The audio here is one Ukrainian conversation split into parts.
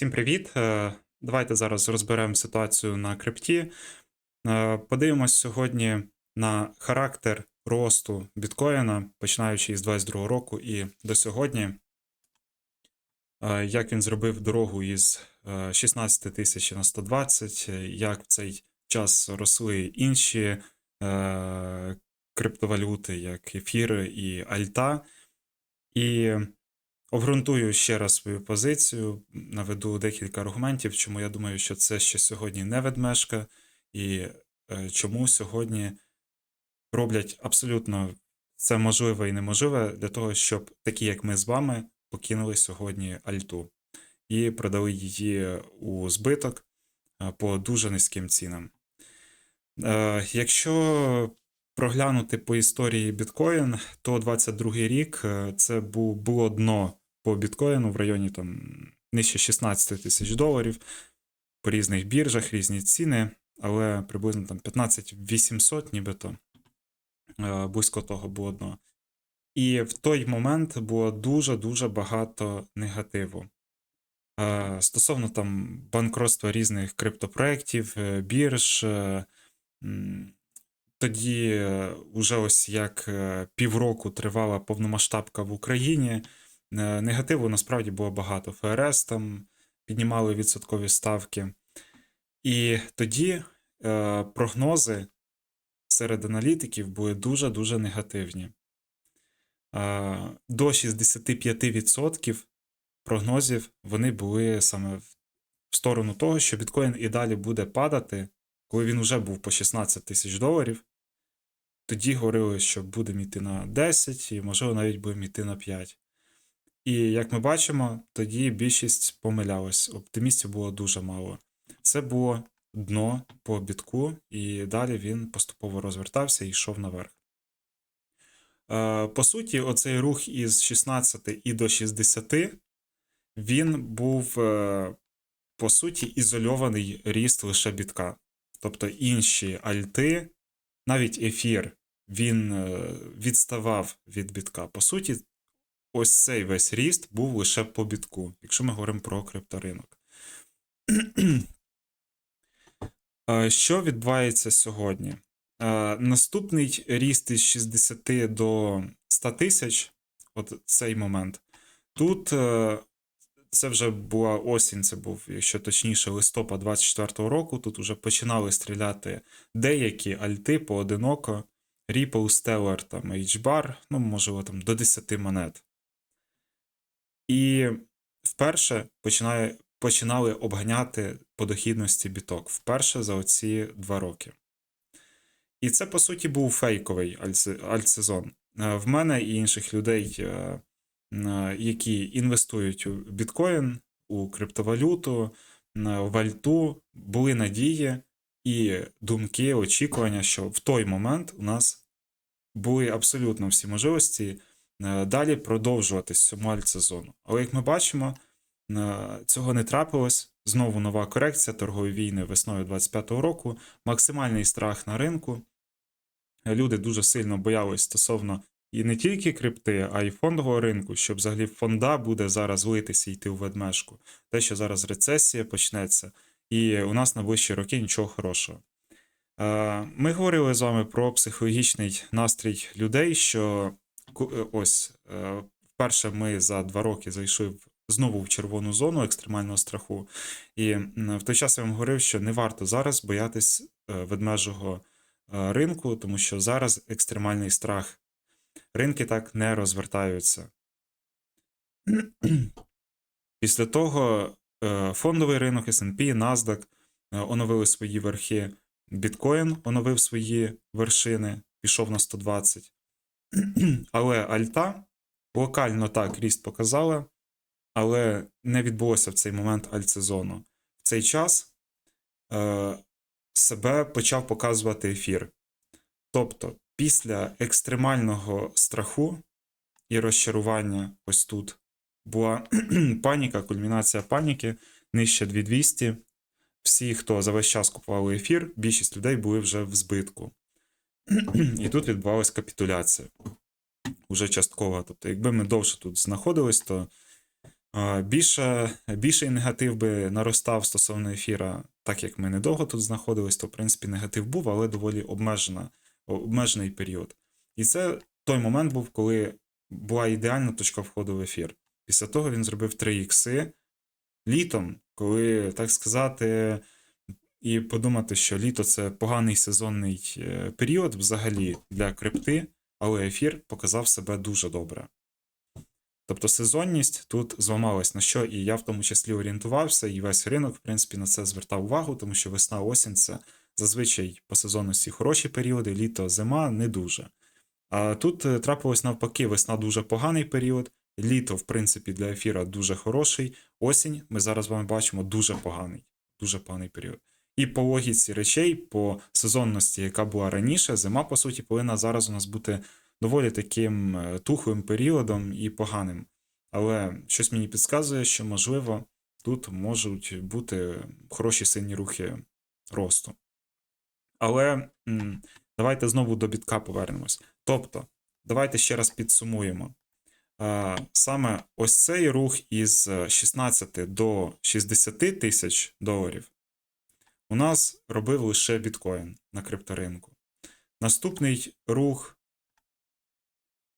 Всім привіт! Е, Давайте зараз розберемо ситуацію на крипті. Е, Подивимось сьогодні на характер росту біткоїна, починаючи з 2022 року і до сьогодні. Е, Як він зробив дорогу із е, 16 тисяч на 120, е, як в цей час росли інші криптовалюти, як ефір і альта. І Обґрунтую ще раз свою позицію, наведу декілька аргументів, чому я думаю, що це ще сьогодні не ведмежка, і е, чому сьогодні роблять абсолютно це можливе і неможливе для того, щоб такі, як ми з вами, покинули сьогодні альту і продали її у збиток е, по дуже низьким цінам. Е, Якщо проглянути по історії біткоін, то 22 рік це було дно по біткоїну в районі там нижче 16 тисяч доларів по різних біржах, різні ціни, але приблизно там 15 800 нібито е, близько того було дно. І в той момент було дуже-дуже багато негативу. Е, Стосовно там банкротства різних криптопроєктів, е, бірж. Тоді уже ось як півроку тривала повномасштабка в Україні. Е, Негативу насправді було багато. ФРС там піднімали відсоткові ставки. І тоді е, прогнози серед аналітиків були дуже-дуже негативні. Е, До 65% прогнозів вони були саме в сторону того, що біткоін і далі буде падати, коли він вже був по 16 тисяч доларів. Тоді говорили, що будемо йти на 10 і, можливо, навіть будемо йти на 5. І як ми бачимо, тоді більшість помилялась. Оптимістів було дуже мало. Це було дно по бітку, і далі він поступово розвертався і йшов наверх. Е, По суті, оцей рух із 16 і до 60 він був, е, по суті, ізольований ріст лише бітка. Тобто інші альти, навіть ефір, він е, відставав від бітка. По суті, ось цей весь ріст був лише по бітку, якщо ми говоримо про крипторинок. Що відбувається сьогодні? Наступний ріст із 60 до 100 тисяч, от цей момент. Тут е, це вже була осінь, це був, якщо точніше, листопад 24-го року. Тут вже починали стріляти деякі альти поодиноко. Ripple, Stellar, там, HBAR, ну, можливо, там до 10 монет. І вперше починає, починали обганяти по дохідності біток. Вперше за оці два роки. І це, по суті, був фейковий альтсезон. Е, В мене і інших людей, е, е, які інвестують у біткоін, у криптовалюту, в альту, були надії і думки, очікування, що в той момент у нас були абсолютно всі можливості далі продовжувати цьому альтсезону. Але як ми бачимо, е, цього не трапилось. Знову нова корекція торгової війни весною 25-го року, максимальний страх на ринку. Люди дуже сильно боялись стосовно і не тільки крипти, а й фондового ринку, що взагалі фонда буде зараз литися і йти у ведмежку. Те, що зараз рецесія почнеться, і у нас на ближчі роки нічого хорошого. Е, Ми говорили з вами про психологічний настрій людей, що е, ось е, вперше ми за два роки зайшли знову в червону зону екстремального страху. І в той час я вам говорив, що не варто зараз боятись е, ведмежого е, ринку, тому що зараз екстремальний страх. Ринки так не розвертаються. Після того е, фондовий ринок SP, NASDAQ е, оновили свої верхи. Біткоін оновив свої вершини, пішов на 120. Але Альта локально так ріст показала, але не відбулося в цей момент альтсезону. В цей час е, себе почав показувати ефір. Тобто, після екстремального страху і розчарування ось тут була паніка, кульмінація паніки, нижче 2200. Всі, хто за весь час купували ефір, більшість людей були вже в збитку. І тут відбувалась капітуляція. Уже часткова. Тобто, якби ми довше тут знаходились, то Більше, більший негатив би наростав стосовно ефіра, так як ми недовго тут знаходились, то в принципі негатив був, але доволі обмежена, обмежений період. І це той момент був, коли була ідеальна точка входу в ефір. Після того він зробив 3 ікси літом, коли, так сказати, і подумати, що літо це поганий сезонний е, період взагалі для крипти, але ефір показав себе дуже добре. Тобто сезонність тут зламалась, на що і я в тому числі орієнтувався, і весь ринок, в принципі, на це звертав увагу, тому що весна, осінь це зазвичай по сезонності хороші періоди, літо, зима не дуже. А тут е, трапилось навпаки, весна дуже поганий період, літо, в принципі, для ефіра дуже хороший, осінь ми зараз вами бачимо дуже поганий, дуже поганий період. І по логіці речей, по сезонності, яка була раніше, зима, по суті, повинна зараз у нас бути доволі таким е, тухлим періодом і поганим. Але щось мені підказує, що, можливо, тут можуть бути хороші сильні рухи росту. Але давайте знову до бітка повернемось. Тобто, давайте ще раз підсумуємо. Е, Саме ось цей рух із 16 до 60 тисяч доларів у нас робив лише біткоін на крипторинку. Наступний рух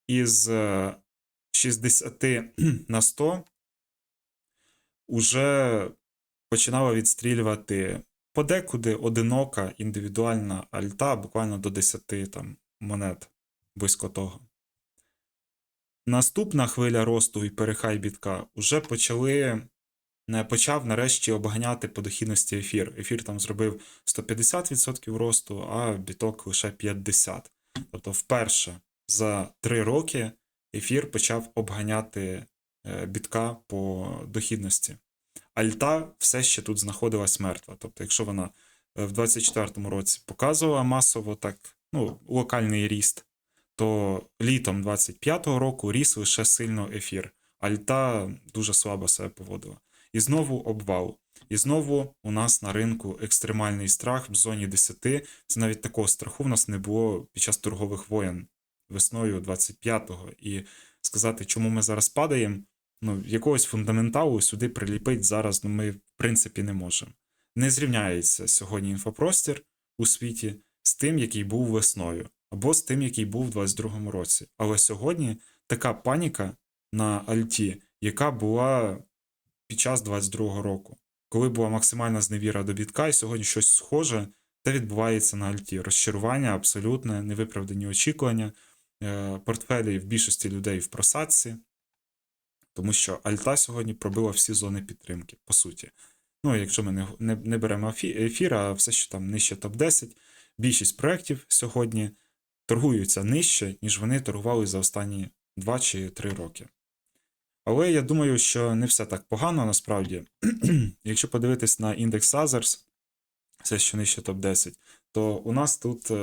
із е, 60 на 100 уже починала відстрілювати подекуди одинока індивідуальна альта, буквально до 10 там, монет близько того. Наступна хвиля росту і перехай бітка вже почали. Не Почав нарешті обганяти по дохідності ефір. Ефір там зробив 150% росту, а біток лише 50%. Тобто, вперше за 3 роки ефір почав обганяти е, бітка по дохідності. Альта все ще тут знаходилась мертва. Тобто, якщо вона е, в 24-му році показувала масово так, ну, локальний ріст, то літом 25-го року ріс лише сильно ефір. Альта дуже слабо себе поводила. І знову обвал. І знову у нас на ринку екстремальний страх в зоні 10. Це навіть такого страху в нас не було під час торгових воєн весною 25-го. І сказати, чому ми зараз падаємо, ну, якогось фундаменталу сюди приліпити зараз ну, ми, в принципі, не можемо. Не зрівняється сьогодні інфопростір у світі з тим, який був весною, або з тим, який був у 22-му році. Але сьогодні така паніка на Альті, яка була під час 22-го року, коли була максимальна зневіра до бітка, і сьогодні щось схоже, те відбувається на Альті. Розчарування абсолютне, невиправдані очікування, е, портфелі в більшості людей в просадці, тому що Альта сьогодні пробила всі зони підтримки, по суті. Ну, якщо ми не, не, не беремо ефір, а все, що там нижче топ-10, більшість проєктів сьогодні торгуються нижче, ніж вони торгували за останні 2 чи 3 роки. Але я думаю, що не все так погано насправді. Якщо подивитись на індекс Others, це що нижче топ-10, то у нас тут е,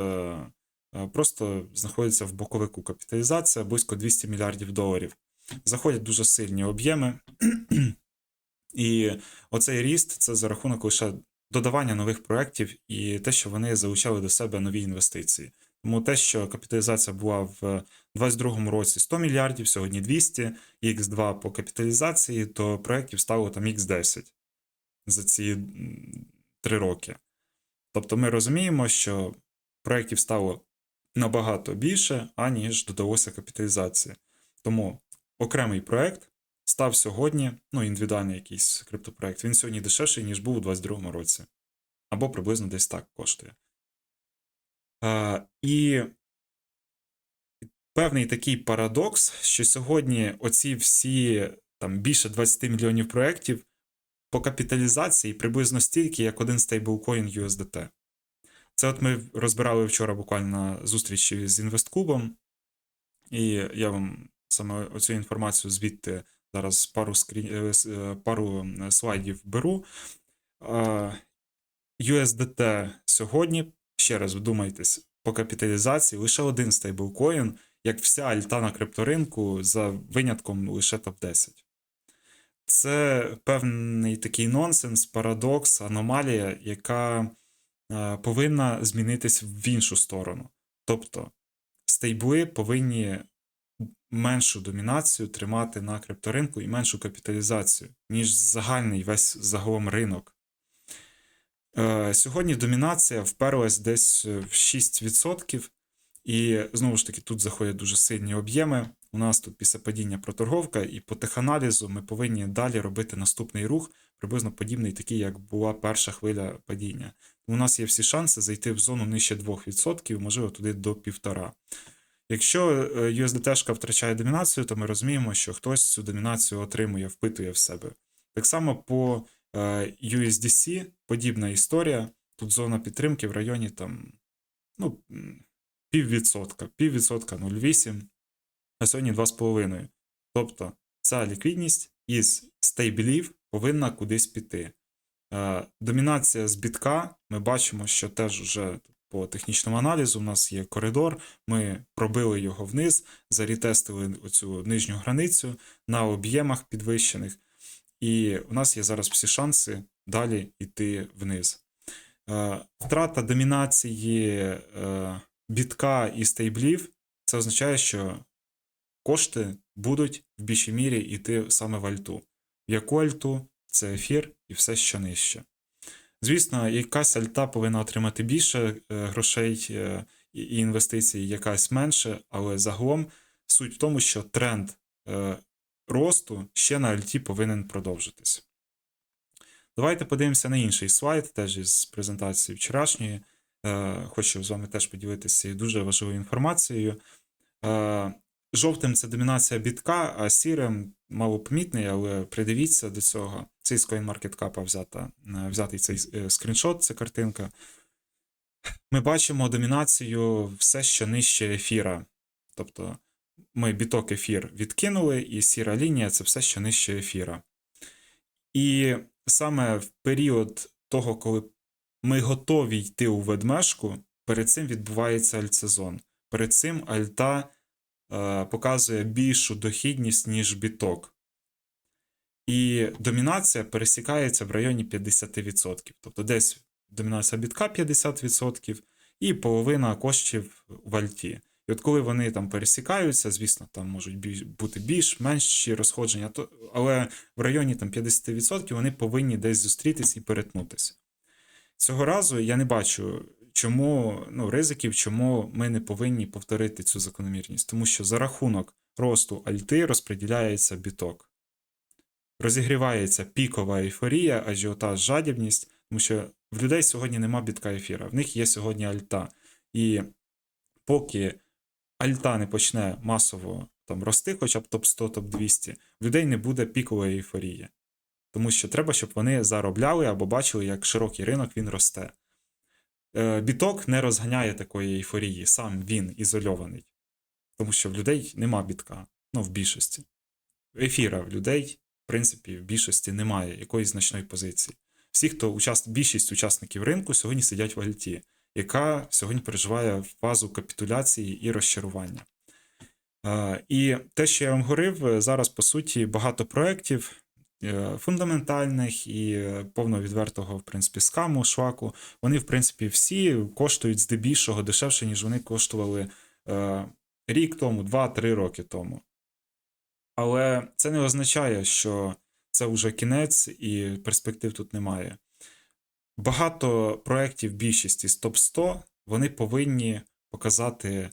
е, просто знаходиться в боковику капіталізація близько 200 мільярдів доларів. Заходять дуже сильні об'єми. І оцей ріст це за рахунок лише додавання нових проєктів і те, що вони залучали до себе нові інвестиції. Тому те, що капіталізація була в 2022 році 100 мільярдів, сьогодні 200, і X2 по капіталізації, то проєктів стало там X10 за ці м, три роки. Тобто ми розуміємо, що проєктів стало набагато більше, аніж додалося капіталізації. Тому окремий проєкт став сьогодні, ну, індивідуальний якийсь криптопроєкт, він сьогодні дешевший, ніж був у 2022 році. Або приблизно десь так коштує. А, і певний такий парадокс, що сьогодні оці всі там більше 20 мільйонів проєктів по капіталізації приблизно стільки, як один стейблкоін USDT. Це от ми розбирали вчора буквально зустрічі з інвесткубом, і я вам саме оцю інформацію звідти зараз пару, скрін... е, е, пару е, слайдів беру. USDT сьогодні, ще раз вдумайтесь, по капіталізації лише один стейблкоін, як вся альта на крипторинку, за винятком лише топ-10. Це певний такий нонсенс, парадокс, аномалія, яка е, повинна змінитись в іншу сторону. Тобто стейбли повинні меншу домінацію тримати на крипторинку і меншу капіталізацію, ніж загальний весь загалом ринок. Е, Сьогодні домінація вперлась десь в 6%, і знову ж таки тут заходять дуже сильні об'єми. У нас тут після падіння проторговка, і по теханалізу ми повинні далі робити наступний рух, приблизно подібний, такий, як була перша хвиля падіння. У нас є всі шанси зайти в зону нижче 2%, можливо, туди до 1,5%. Якщо е, USDT втрачає домінацію, то ми розуміємо, що хтось цю домінацію отримує, впитує в себе. Так само по е, USDC подібна історія. Тут зона підтримки в районі там, ну, піввідсотка, піввідсотка 0,8, а сьогодні 2,5. Тобто ця ліквідність із стейблів повинна кудись піти. Е, Домінація з бітка, ми бачимо, що теж вже по технічному аналізу у нас є коридор, ми пробили його вниз, зарітестили оцю нижню границю на об'ємах підвищених, і у нас є зараз всі шанси далі йти вниз. Е, Втрата домінації е, бітка і стейблів це означає, що кошти будуть в більшій мірі йти саме в альту. В яку альту? Це ефір і все, що нижче. Звісно, якась альта повинна отримати більше е, грошей і інвестицій, якась менше, але загалом суть в тому, що тренд росту ще на альті повинен продовжитись. Давайте подивимося на інший слайд, теж із презентації вчорашньої. Е, Хочу з вами теж поділитися дуже важливою інформацією. Е, Жовтим це домінація бітка, а сірим малопомітний, але придивіться до цього. Це з CoinMarketCap взята, е, взятий цей скріншот, це картинка. Ми бачимо домінацію все, що нижче ефіра. Тобто ми біток ефір відкинули, і сіра лінія це все, що нижче ефіра. І саме в період того, коли ми готові йти у ведмежку, перед цим відбувається альтсезон. Перед цим альта е, показує більшу дохідність, ніж біток. І домінація пересікається в районі 50%. Тобто десь домінація бітка 50% і половина коштів в альті. І от коли вони там пересікаються, звісно, там можуть більш, бути більш менші розходження, то, але в районі там 50% вони повинні десь зустрітись і перетнутися. Цього разу я не бачу, чому ну, ризиків, чому ми не повинні повторити цю закономірність, тому що за рахунок росту альти розподіляється біток. Розігрівається пікова ейфорія, ажіотаж, жадібність, тому що в людей сьогодні нема бітка ефіра, в них є сьогодні альта. І поки альта не почне масово там рости, хоча б топ-100, топ-200, в людей не буде пікової ейфорії. Тому що треба, щоб вони заробляли або бачили, як широкий ринок він росте. Е, Біток не розганяє такої ейфорії, сам він ізольований. Тому що в людей нема бітка, ну, в більшості. Ефіра в людей, в принципі, в більшості немає якоїсь значної позиції. Всі, хто участ... більшість учасників ринку сьогодні сидять в альті, яка сьогодні переживає фазу капітуляції і розчарування. Е, І те, що я вам говорив, зараз, по суті, багато проєктів е, фундаментальних і е, повно відвертого, в принципі, скаму, шваку, вони, в принципі, всі коштують здебільшого дешевше, ніж вони коштували е, рік тому, два-три роки тому. Але це не означає, що це вже кінець і перспектив тут немає. Багато проєктів, більшість із топ-100, вони повинні показати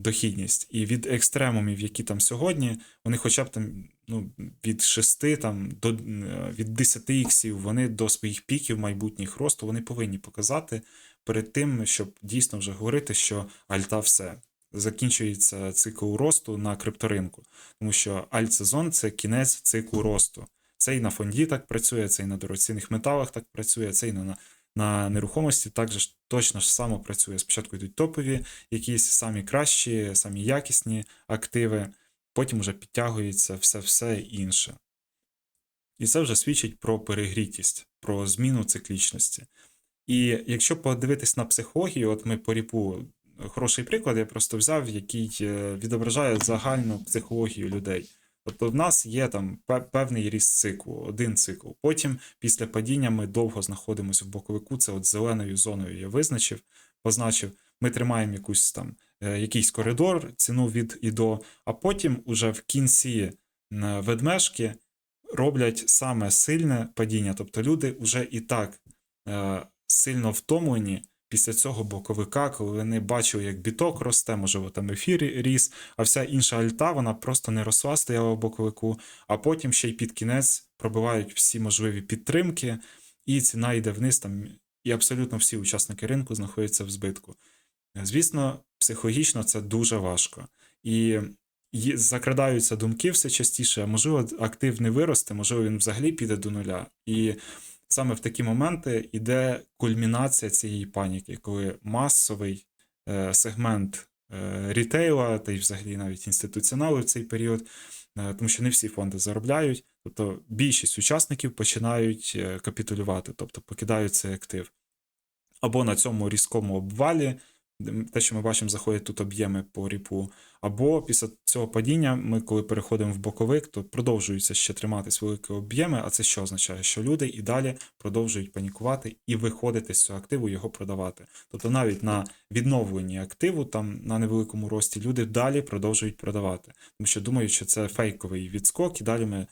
дохідність. І від екстремумів, які там сьогодні, вони хоча б там ну, від 6 там, до е, від 10 іксів, вони до своїх піків майбутніх росту вони повинні показати перед тим, щоб дійсно вже говорити, що альта все. Закінчується цикл росту на крипторинку, тому що альтсезон це кінець циклу росту. Це і на фонді так працює, це і на дорогоцінних металах так працює, це і на, на нерухомості також точно ж само працює. Спочатку йдуть топові, якісь самі кращі, самі якісні активи, потім вже підтягується все-все інше. І це вже свідчить про перегрітість, про зміну циклічності. І якщо подивитись на психологію, от ми по ріпу хороший приклад, я просто взяв, який е, відображає загальну психологію людей. Тобто в нас є там певний ріст циклу, один цикл. Потім, після падіння, ми довго знаходимося в боковику. Це от зеленою зоною я визначив, позначив. Ми тримаємо якусь там е, якийсь коридор, ціну від і до, а потім уже в кінці ведмежки роблять саме сильне падіння. Тобто люди вже і так е, сильно втомлені після цього боковика, коли вони бачили, як біток росте, можливо, там ефір ріс, а вся інша альта, вона просто не росла, стояла в боковику, а потім ще й під кінець пробивають всі можливі підтримки, і ціна йде вниз там. І абсолютно всі учасники ринку знаходяться в збитку. Звісно, психологічно це дуже важко. І закрадаються думки все частіше, можливо, актив не виросте, можливо, він взагалі піде до нуля. І саме в такі моменти йде кульмінація цієї паніки, коли масовий е, сегмент е, рітейла, та й взагалі навіть інституціонали в цей період, е, тому що не всі фонди заробляють. Тобто більшість учасників починають е, капітулювати, тобто покидають цей актив. Або на цьому різкому обвалі, те, що ми бачимо, заходять тут об'єми по ріпу, або після цього падіння, ми, коли переходимо в боковик, то продовжуються ще триматись великі об'єми. А це що означає? Що люди і далі продовжують панікувати і виходити з цього активу, його продавати. Тобто навіть на відновленні активу, там на невеликому рості, люди далі продовжують продавати, тому що думають, що це фейковий відскок, і далі ми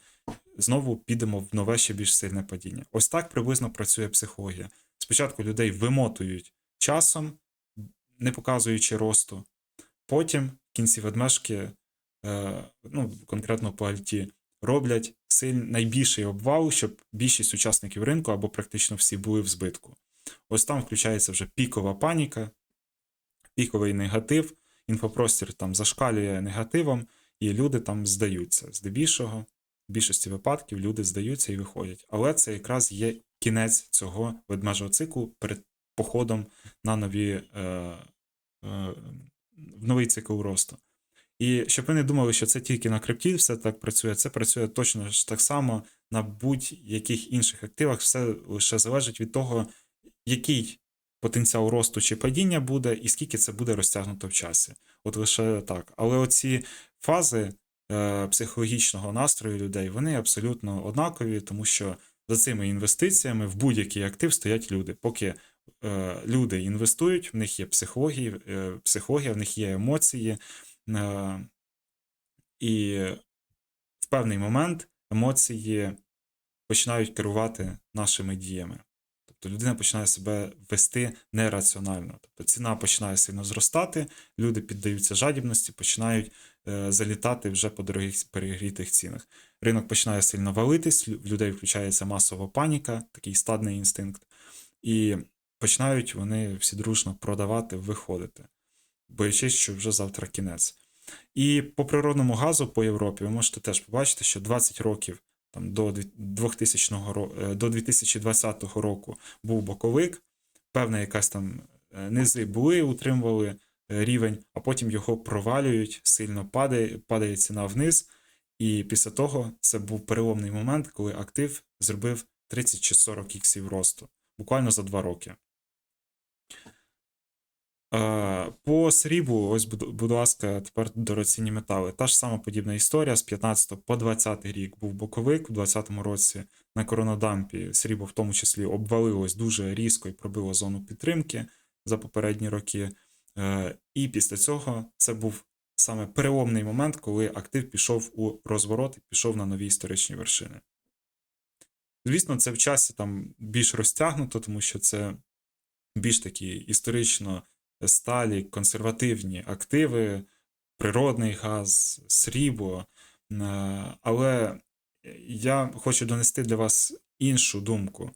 знову підемо в нове ще більш сильне падіння. Ось так приблизно працює психологія. Спочатку людей вимотують часом, не показуючи росту. Потім кінці ведмежки, е, ну, конкретно по Альті, роблять силь, найбільший обвал, щоб більшість учасників ринку або практично всі були в збитку. Ось там включається вже пікова паніка, піковий негатив, інфопростір там зашкалює негативом, і люди там здаються. Здебільшого, в більшості випадків люди здаються і виходять. Але це якраз є кінець цього ведмежого циклу перед походом на нові, е, е, в новий цикл росту. І щоб ви не думали, що це тільки на крипті все так працює, це працює точно ж так само на будь-яких інших активах. Все лише залежить від того, який потенціал росту чи падіння буде, і скільки це буде розтягнуто в часі. От лише так. Але оці фази е, психологічного настрою людей вони абсолютно однакові, тому що за цими інвестиціями в будь-який актив стоять люди. Поки люди інвестують, в них є психологія, е, психологія, в них є емоції. Е, і в певний момент емоції починають керувати нашими діями. Тобто людина починає себе вести нераціонально. Тобто ціна починає сильно зростати, люди піддаються жадібності, починають е, залітати вже по дорогих перегрітих цінах. Ринок починає сильно валитись, в людей включається масова паніка, такий стадний інстинкт, і починають вони всі дружно продавати, виходити, боячись, що вже завтра кінець. І по природному газу по Європі ви можете теж побачити, що 20 років там, до 2000 е, до 2020 року був боковик, певна якась там е, низи були, утримували е, рівень, а потім його провалюють, сильно падає, падає ціна вниз. І після того це був переломний момент, коли актив зробив 30 чи 40 іксів росту, буквально за 2 роки. Е, По сріблу, ось, будь, ласка, тепер дорогоцінні метали. Та ж сама подібна історія з 15 по 20 рік був боковик, у 20 році на коронадампі срібло в тому числі обвалилось дуже різко і пробило зону підтримки за попередні роки. Е, І після цього це був саме переломний момент, коли актив пішов у розворот і пішов на нові історичні вершини. Звісно, це в часі там більш розтягнуто, тому що це більш такі історично сталі, консервативні активи, природний газ, срібло. Е, Але я хочу донести для вас іншу думку.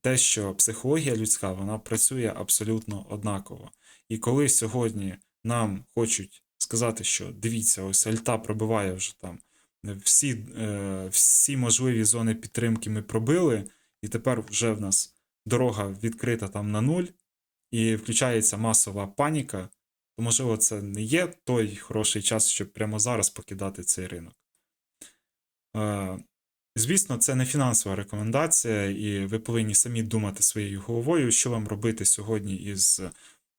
Те, що психологія людська вона працює абсолютно однаково. І коли сьогодні нам хочуть сказати, що дивіться, ось Альта пробиває вже там всі, е, всі можливі зони підтримки ми пробили, і тепер вже в нас дорога відкрита там на нуль, і включається масова паніка, то можливо це не є той хороший час, щоб прямо зараз покидати цей ринок. Е, Звісно, це не фінансова рекомендація, і ви повинні самі думати своєю головою, що вам робити сьогодні із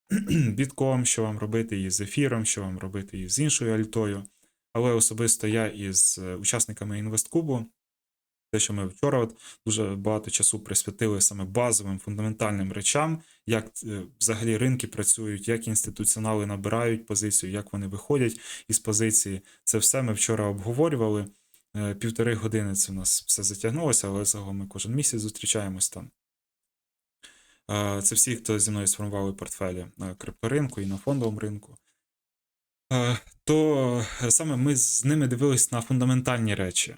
бітком, що вам робити із ефіром, що вам робити із іншою альтою. Але особисто я із е, учасниками інвесткубу те, що ми вчора от дуже багато часу присвятили саме базовим фундаментальним речам, як е, взагалі ринки працюють, як інституціонали набирають позицію, як вони виходять із позиції. Це все ми вчора обговорювали. Е, Півтори години це у нас все затягнулося, але загалом ми кожен місяць зустрічаємось там. Е, Це всі, хто зі мною сформували портфелі на крипторинку і на фондовому ринку. То саме ми з ними дивились на фундаментальні речі.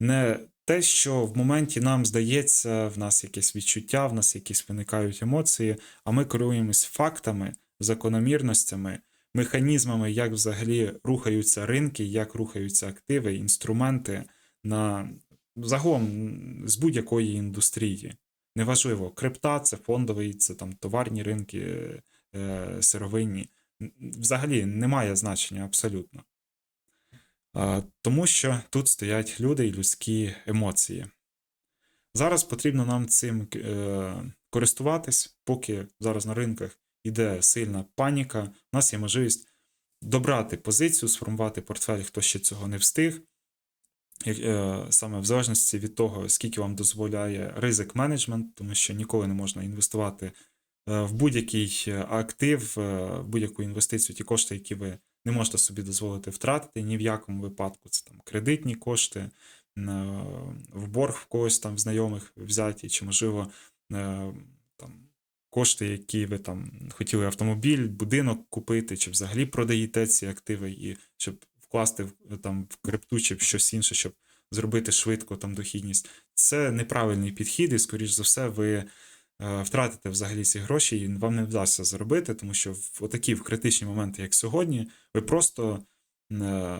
Не те, що в моменті нам здається, в нас якесь відчуття, в нас якісь виникають емоції, а ми керуємось фактами, закономірностями, механізмами, як взагалі рухаються ринки, як рухаються активи, інструменти на загалом з будь-якої індустрії. Неважливо, крипта, це фондовий, це там товарні ринки, е, сировинні. Взагалі немає значення абсолютно. Тому що тут стоять люди і людські емоції. Зараз потрібно нам цим е, користуватись, поки зараз на ринках іде сильна паніка. У нас є можливість добрати позицію, сформувати портфель, хто ще цього не встиг. Е, Саме в залежності від того, скільки вам дозволяє ризик менеджмент, тому що ніколи не можна інвестувати е, в будь-який актив, в будь-яку інвестицію, ті кошти, які ви не можете собі дозволити втратити ні в якому випадку. Це там кредитні кошти, е, в борг в когось там в знайомих взяті, чи, можливо, е, там кошти, які ви там хотіли автомобіль, будинок купити, чи взагалі продаєте ці активи, і щоб вкласти в- там в крипту чи щось інше, щоб зробити швидко там дохідність. Це неправильний підхід, і, скоріш за все, ви е, втратите взагалі ці гроші, і вам не вдасться заробити, тому що в такі в критичні моменти, як сьогодні, ви просто е,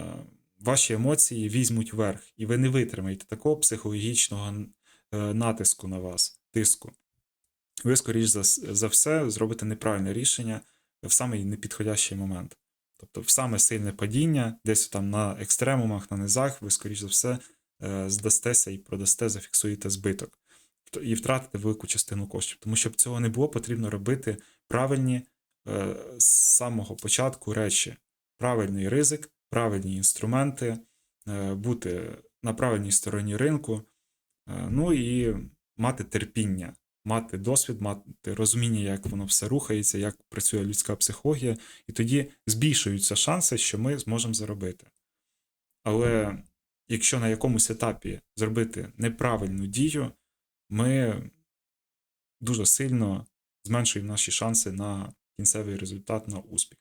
ваші емоції візьмуть верх, і ви не витримаєте такого психологічного е, натиску на вас, тиску. Ви, скоріш за, за все, зробите неправильне рішення в самий непідходящий момент. Тобто, в саме сильне падіння, десь там на екстремумах, на низах, ви, скоріш за все, е, здастеся і продасте, зафіксуєте збиток і втратите велику частину коштів. Тому щоб цього не було, потрібно робити правильні е, з самого початку речі. Правильний ризик, правильні інструменти, е, бути на правильній стороні ринку, е, ну і мати терпіння, мати досвід, мати розуміння, як воно все рухається, як працює людська психологія, і тоді збільшуються шанси, що ми зможемо заробити. Але якщо на якомусь етапі зробити неправильну дію, ми дуже сильно зменшуємо наші шанси на кінцевий результат, на успіх.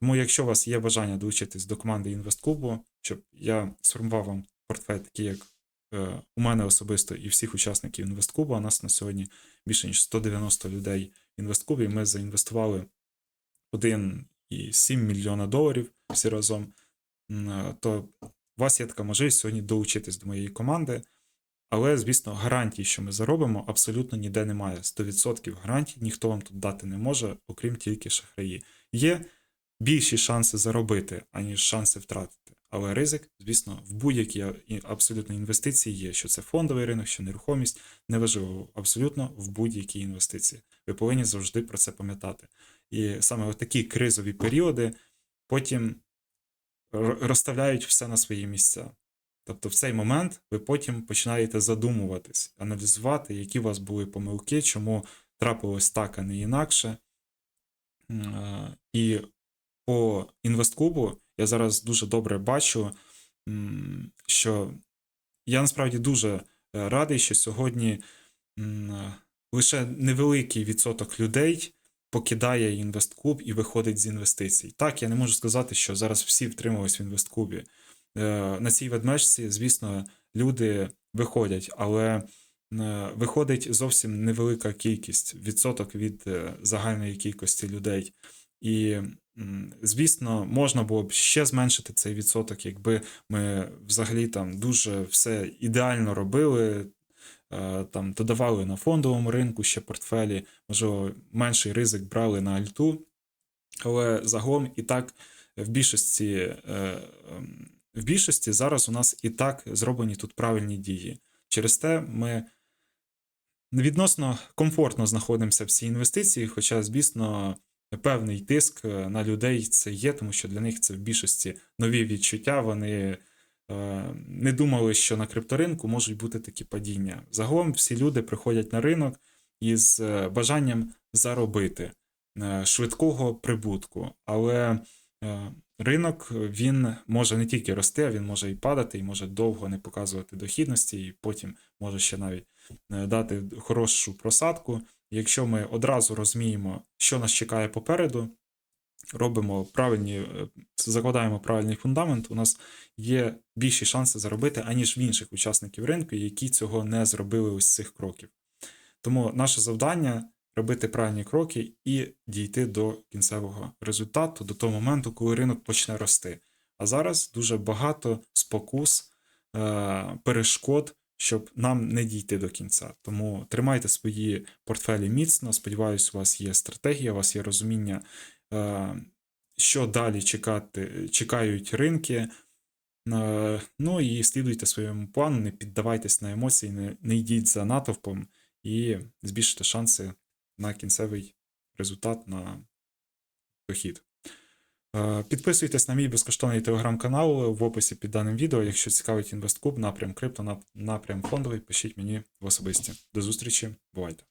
Тому, якщо у вас є бажання долучитись до команди інвестклубу, щоб я сформував вам портфель такий, як е, у мене особисто і всіх учасників інвестклубу, а нас на сьогодні більше ніж 190 людей в інвестклубі, ми заінвестували 1,7 мільйона доларів всі разом, е, то у вас є така можливість сьогодні долучитись до моєї команди. Але, звісно, гарантій, що ми заробимо, абсолютно ніде немає. 100% гарантій ніхто вам тут дати не може, окрім тільки шахраї. Є більші шанси заробити, аніж шанси втратити. Але ризик, звісно, в будь-якій абсолютно інвестиції є, що це фондовий ринок, що нерухомість, неважливо, абсолютно в будь-якій інвестиції. Ви повинні завжди про це пам'ятати. І саме в такі кризові періоди потім розставляють все на свої місця. Тобто в цей момент ви потім починаєте задумуватись, аналізувати, які у вас були помилки, чому трапилось так, а не інакше. Е, І по інвестклубу я зараз дуже добре бачу, що я насправді дуже е, радий, що сьогодні е, лише невеликий відсоток людей покидає інвестклуб і виходить з інвестицій. Так, я не можу сказати, що зараз всі втримались в інвестклубі. Е, На цій ведмежці, звісно, люди виходять, але е, виходить зовсім невелика кількість відсоток від е, загальної кількості людей. І, звісно, можна було б ще зменшити цей відсоток, якби ми взагалі там дуже все ідеально робили, там додавали на фондовому ринку ще портфелі, можливо, менший ризик брали на альту. Але загалом і так в більшості, ем, в більшості зараз у нас і так зроблені тут правильні дії. Через те ми відносно комфортно знаходимося в цій інвестиції, хоча, звісно, певний тиск е, на людей це є, тому що для них це в більшості нові відчуття. Вони е, не думали, що на крипторинку можуть бути такі падіння. Загалом всі люди приходять на ринок із е, бажанням заробити швидкого прибутку. Але ринок він може не тільки рости, а він може і падати, і може довго не показувати дохідності, і потім може ще навіть е, дати хорошу просадку. Якщо ми одразу розуміємо, що нас чекає попереду, робимо правильні, е, закладаємо правильний фундамент, у нас є більші шанси заробити, аніж в інших учасників ринку, які цього не зробили ось цих кроків. Тому наше завдання робити правильні кроки і дійти до кінцевого результату, до того моменту, коли ринок почне рости. А зараз дуже багато спокус, е, перешкод, щоб нам не дійти до кінця. Тому тримайте свої портфелі міцно. Сподіваюсь, у вас є стратегія, у вас є розуміння, е, що далі чекати, чекають ринки. Е, Ну і слідуйте своєму плану, не піддавайтесь на емоції, не, не йдіть за натовпом і збільшите шанси на кінцевий результат на дохід. Е, Підписуйтесь на мій безкоштовний телеграм-канал в описі під даним відео. Якщо цікавить інвесткуб, напрям крипто, напрям фондовий, пишіть мені в особисті. До зустрічі, бувайте!